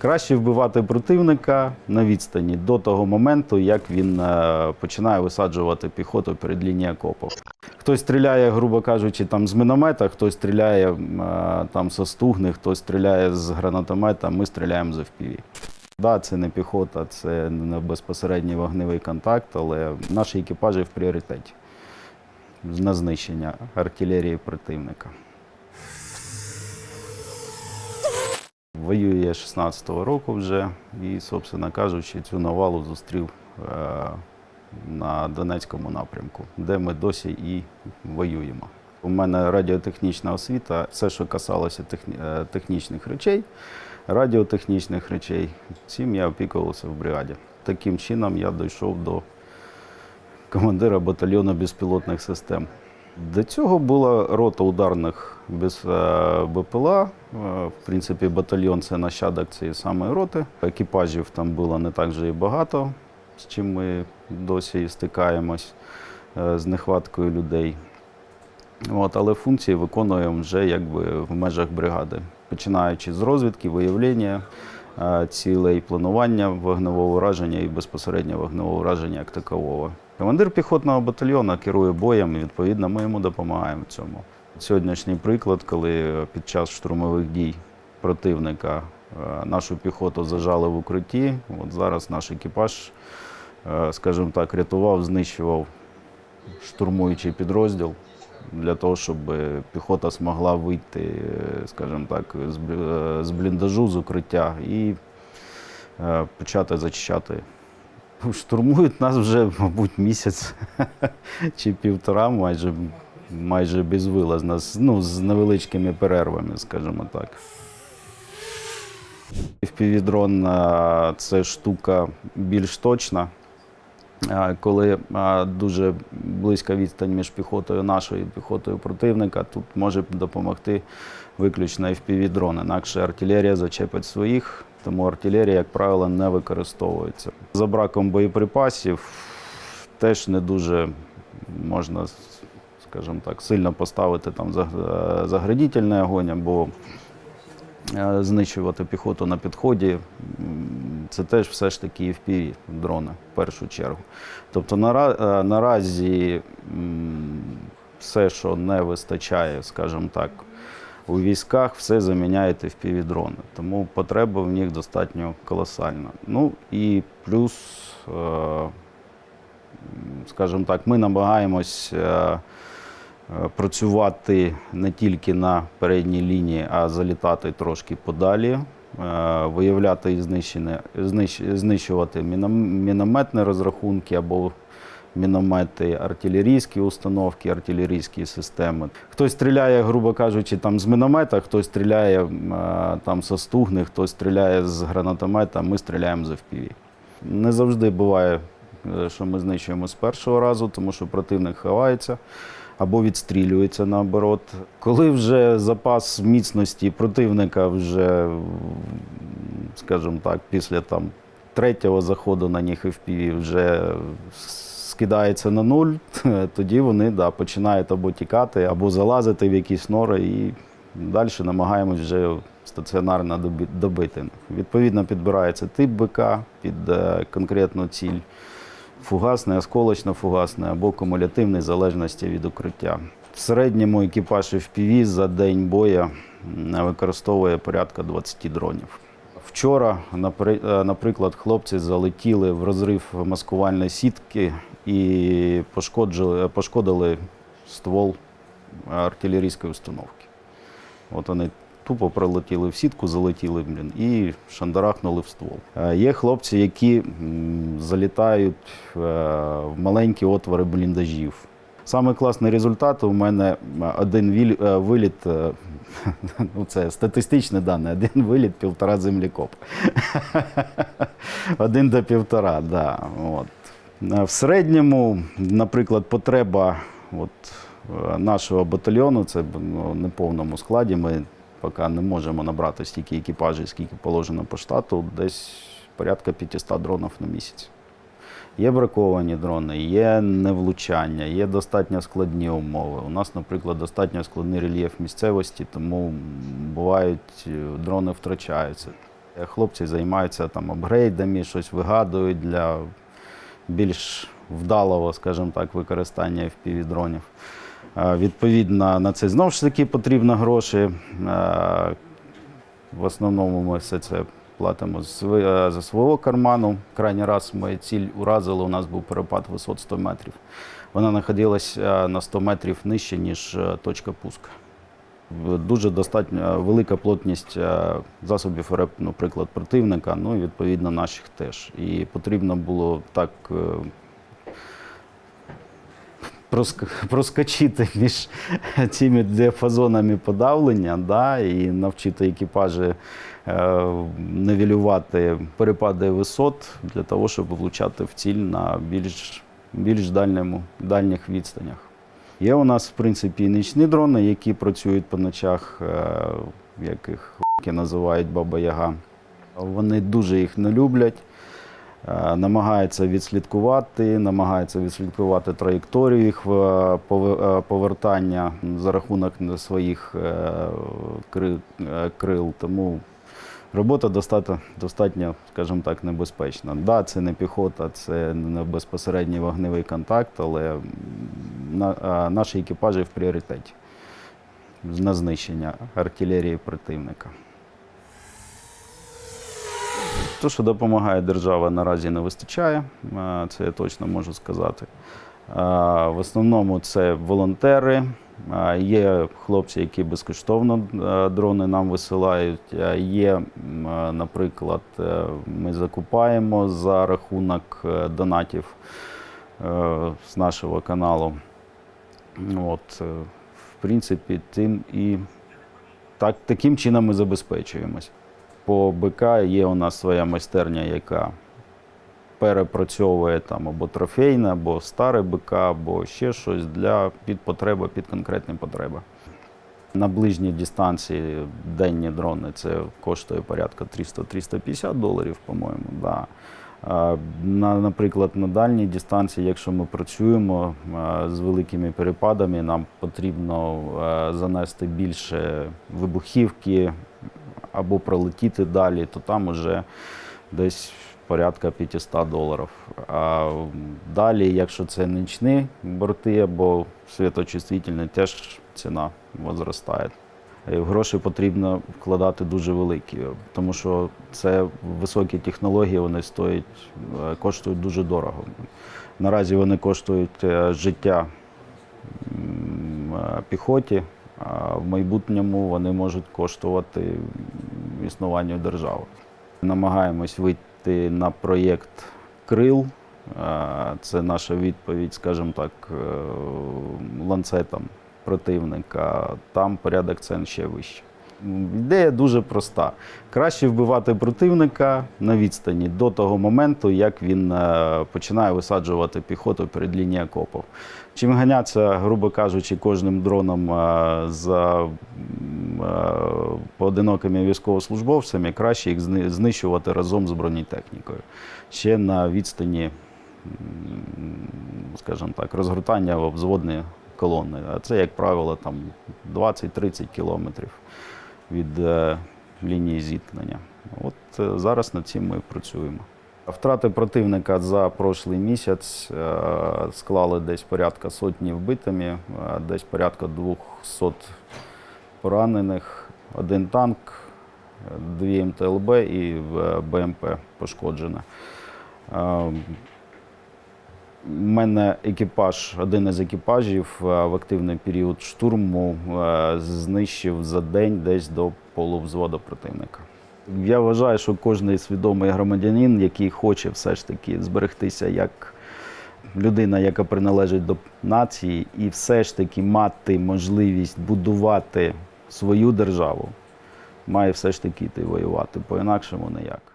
Краще вбивати противника на відстані до того моменту, як він е, починає висаджувати піхоту перед лінією окопу. Хтось стріляє, грубо кажучи, там з міномета, хтось стріляє е, там со стугни, хтось стріляє з гранатомета, ми стріляємо з FPV. Да, це не піхота, це не безпосередній вогневий контакт, але наші екіпажі в пріоритеті на знищення артилерії противника. Воює 16-го року вже і, собственно кажучи, цю навалу зустрів е, на Донецькому напрямку, де ми досі і воюємо. У мене радіотехнічна освіта, все, що касалося техні- е, технічних речей, радіотехнічних речей, цим я опікувався в бригаді. Таким чином я дійшов до командира батальйону безпілотних систем. До цього була рота ударних без е, БПЛА. Е, В принципі, батальйон це нащадок цієї самої роти. Екіпажів там було не так же і багато, з чим ми досі і стикаємось е, з нехваткою людей. От, але функції виконуємо вже якби в межах бригади, починаючи з розвідки, виявлення цілей, планування вогневого ураження і безпосередньо вогневого ураження як такового. Командир піхотного батальйону керує боєм, і відповідно ми йому допомагаємо в цьому. Сьогоднішній приклад, коли під час штурмових дій противника е, нашу піхоту зажали в укритті. От зараз наш екіпаж, е, скажімо так, рятував, знищував штурмуючий підрозділ для того, щоб піхота змогла вийти, е, скажімо так, з бл- з бліндажу, з укриття і почати зачищати. Штурмують нас вже, мабуть, місяць чи півтора, майже, майже безвилазно, ну, з невеличкими перервами, скажімо так. Е, – це штука більш точна. Коли дуже близька відстань між піхотою нашою і піхотою противника, тут може допомогти виключно FPV-дрон. Інакше артилерія зачепить своїх, тому артилерія, як правило, не використовується. За браком боєприпасів теж не дуже можна, скажімо так, сильно поставити там е, огонь або е, знищувати піхоту на підході. Це теж все ж таки FPV дрони в першу чергу. Тобто е, наразі все, що не вистачає, скажімо так, у військах, все заміняють FPV дрони. Тому потреба в них достатньо колосальна. Ну і плюс, е, скажімо так, ми намагаємось. е, е, працювати не тільки на передній лінії, а залітати трошки подалі, виявляти і знищувати мінометні розрахунки або міномети, артилерійські установки, артилерійські системи. Хтось стріляє, грубо кажучи, там з міномета, хтось стріляє е, там со стугни, хтось стріляє з гранатомета, ми стріляємо з FPV. Не завжди буває, е, що ми знищуємо з першого разу, тому що противник ховається або відстрілюється наоборот. Коли вже запас міцності противника вже, скажімо так, після там третього заходу на них FPV вже скидається на нуль, тоді вони да, починають або тікати, або залазити в якісь нори і далі намагаємось вже стаціонарно доби- добити. Відповідно, підбирається тип БК під е, конкретну ціль фугасний, осколочно-фугасний або кумулятивний, в залежності від укриття. В середньому екіпаж FPV за день бою використовує порядка 20 дронів. Вчора, е, наприклад, хлопці залетіли в розрив маскувальної сітки і пошкодили ствол артилерійської установки. От вони тупо пролетіли в сітку, залетіли блін, і шандарахнули в ствол. Е, Є хлопці, які залітають е, в маленькі отвори бліндажів. Саме класний результат у мене один е, виліт, е, ну це статистичні дані, один виліт півтора землікоп. Один до півтора, да. От. Е, В середньому, наприклад, потреба от, е, нашого батальйону, це ну, не повному складі. Ми поки не можемо набрати стільки екіпажів, скільки положено по штату, десь порядка 500 дронів на місяць. Є браковані дрони, є невлучання, є достатньо складні умови. У нас, наприклад, достатньо складний рельєф місцевості, тому бувають е, дрони втрачаються. Хлопці займаються там апгрейдами, щось вигадують для більш вдалого, скажімо так, використання FPV-дронів. Е, Відповідно, на це знову ж таки потрібно гроші. Е, В основному ми все це платимо е, свого карману. Крайній раз ми ціль уразили, у нас був перепад висот 100 метрів. Вона знаходилась е, на 100 метрів нижче, ніж е, точка пуска. Дуже достатньо велика плотність засобів РЕП, наприклад, противника, ну і відповідно наших теж. І потрібно було так проскочити між цими діапазонами подавлення да, і навчити екіпажі е, нивелювати перепади висот для того, щоб влучати в ціль на більш, більш дальньому, дальніх відстанях. Є у нас, в принципі, і нічні дрони, які працюють по ночах, е, яких називають Баба Яга. Вони дуже їх не люблять, е, намагаються відслідкувати, намагаються відслідкувати траєкторію їх е, е, повертання за рахунок своїх кри- крил. Тому робота достатньо, достатньо, скажімо так, небезпечна. Да, це не піхота, це не безпосередній вогневий контакт, але на, а, наші екіпажі в пріоритеті на знищення артилерії противника. Те, що допомагає держава, наразі не вистачає, е, це я точно можу сказати. Е, В основному це волонтери. е, Є хлопці, які безкоштовно дрони нам висилають. Є, наприклад, ми закупаємо за рахунок донатів з нашого каналу. От, в принципі, тим і так, таким чином ми забезпечуємось. По БК є у нас своя майстерня, яка перепрацьовує там або трофейне, або старе БК, або ще щось для під потреби, під конкретні потреби. На ближній дистанції денні дрони це коштує порядка 300-350 доларів, по-моєму. Да. На, наприклад, на дальній дистанції, якщо ми працюємо з великими перепадами, нам потрібно занести більше вибухівки або пролетіти далі, то там вже десь порядка 500 доларів. А далі, якщо це нічні борти або світочувствительні, теж ціна зростає. Гроші потрібно вкладати дуже великі, тому що це високі технології, вони стоять, е, коштують дуже дорого. Наразі вони коштують е, життя е, піхоті, в майбутньому вони можуть коштувати існуванню держави. Намагаємось вийти на проєкт Крил. Е, Це наша відповідь, скажімо так, е, ланцетам противника. Там порядок цен ще вищий. Ідея дуже проста. Краще вбивати противника на відстані до того моменту, як він е, починає висаджувати піхоту перед лінією окопів. Чим ганятися, грубо кажучи, кожним дроном е, за е, поодинокими військовослужбовцями, краще їх знищувати разом з бронетехнікою. Ще на відстані, скажімо так, розгортання в взводні колони. А це, як правило, там 20-30 кілометрів від е, лінії зіткнення. От е, зараз над цим ми працюємо. Втрати противника за прошлий місяць е, склали десь порядка сотні вбитими, десь порядка 200 поранених, один танк, дві МТЛБ і БМП пошкоджено. У мене екіпаж, один із екіпажів е, в активний період штурму е, знищив за день десь до полувзводу противника. Я вважаю, що кожен свідомий громадянин, який хоче все ж таки зберегтися як людина, яка приналежить до нації, і все ж таки мати можливість будувати свою державу, має все ж таки йти воювати, по-інакшому ніяк.